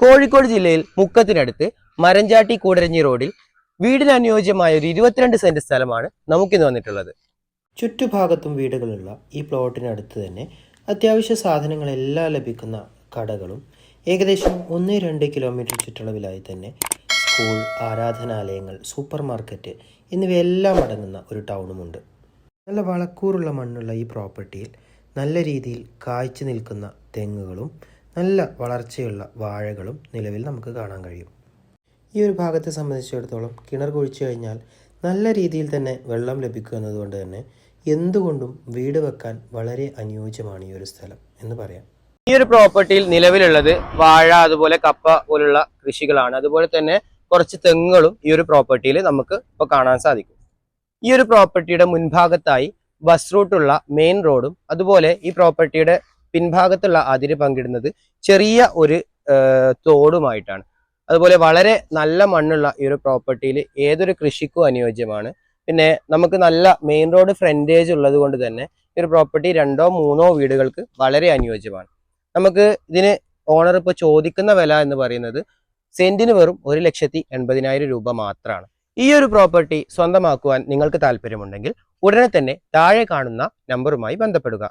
കോഴിക്കോട് ജില്ലയിൽ മുക്കത്തിനടുത്ത് മരഞ്ചാട്ടി കൂടരഞ്ഞി റോഡിൽ വീടിന് അനുയോജ്യമായ ഒരു ഇരുപത്തിരണ്ട് സെന്റ് സ്ഥലമാണ് നമുക്കിന്ന് വന്നിട്ടുള്ളത്. ചുറ്റുഭാഗത്തും വീടുകളുള്ള ഈ പ്ലോട്ടിനടുത്ത് തന്നെ അത്യാവശ്യ സാധനങ്ങളെല്ലാം ലഭിക്കുന്ന കടകളും ഏകദേശം ഒന്ന് രണ്ട് കിലോമീറ്റർ ചുറ്റളവിലായി തന്നെ സ്കൂൾ ആരാധനാലയങ്ങൾ സൂപ്പർ മാർക്കറ്റ് എന്നിവയെല്ലാം അടങ്ങുന്ന ഒരു ടൗണുമുണ്ട്. നല്ല വളക്കൂറുള്ള മണ്ണുള്ള ഈ പ്രോപ്പർട്ടിയിൽ നല്ല രീതിയിൽ കായ്ച്ചു നിൽക്കുന്ന തെങ്ങുകളും നല്ല വളർച്ചയുള്ള വാഴകളും നിലവിൽ നമുക്ക് കാണാൻ കഴിയും. ഈ ഒരു ഭാഗത്തെ സംബന്ധിച്ചിടത്തോളം കിണർ കുഴിച്ചു കഴിഞ്ഞാൽ നല്ല രീതിയിൽ തന്നെ വെള്ളം ലഭിക്കുക എന്നതുകൊണ്ട് തന്നെ എന്തുകൊണ്ടും വീട് വെക്കാൻ വളരെ അനുയോജ്യമാണ് ഈ ഒരു സ്ഥലം എന്ന് പറയാം. ഈ ഒരു പ്രോപ്പർട്ടിയിൽ നിലവിലുള്ളത് വാഴ അതുപോലെ കപ്പ പോലുള്ള കൃഷികളാണ്. അതുപോലെ തന്നെ കുറച്ച് തെങ്ങുകളും ഈ ഒരു പ്രോപ്പർട്ടിയിൽ നമുക്ക് ഇപ്പോൾ കാണാൻ സാധിക്കും. ഈ ഒരു പ്രോപ്പർട്ടിയുടെ മുൻഭാഗത്തായി ബസ് റൂട്ടുള്ള മെയിൻ റോഡും അതുപോലെ ഈ പ്രോപ്പർട്ടിയുടെ പിൻഭാഗത്തുള്ള അതിര് പങ്കിടുന്നത് ചെറിയ ഒരു തോടുമായിട്ടാണ്. അതുപോലെ വളരെ നല്ല മണ്ണുള്ള ഈ ഒരു പ്രോപ്പർട്ടിയിൽ ഏതൊരു കൃഷിക്കും അനുയോജ്യമാണ്. പിന്നെ നമുക്ക് നല്ല മെയിൻ റോഡ് ഫ്രണ്ടേജ് ഉള്ളത് കൊണ്ട് തന്നെ ഈ ഒരു പ്രോപ്പർട്ടി രണ്ടോ മൂന്നോ വീടുകൾക്ക് വളരെ അനുയോജ്യമാണ്. നമുക്ക് ഇതിന് ഓണർ ഇപ്പോൾ ചോദിക്കുന്ന വില എന്ന് പറയുന്നത് സെന്റിന് വെറും ഒരു ലക്ഷത്തി എൺപതിനായിരം രൂപ മാത്രമാണ് ഈ ഒരു പ്രോപ്പർട്ടി സ്വന്തമാക്കുവാൻ നിങ്ങൾക്ക് താല്പര്യമുണ്ടെങ്കിൽ ഉടനെ തന്നെ താഴെ കാണുന്ന നമ്പറുമായി ബന്ധപ്പെടുക.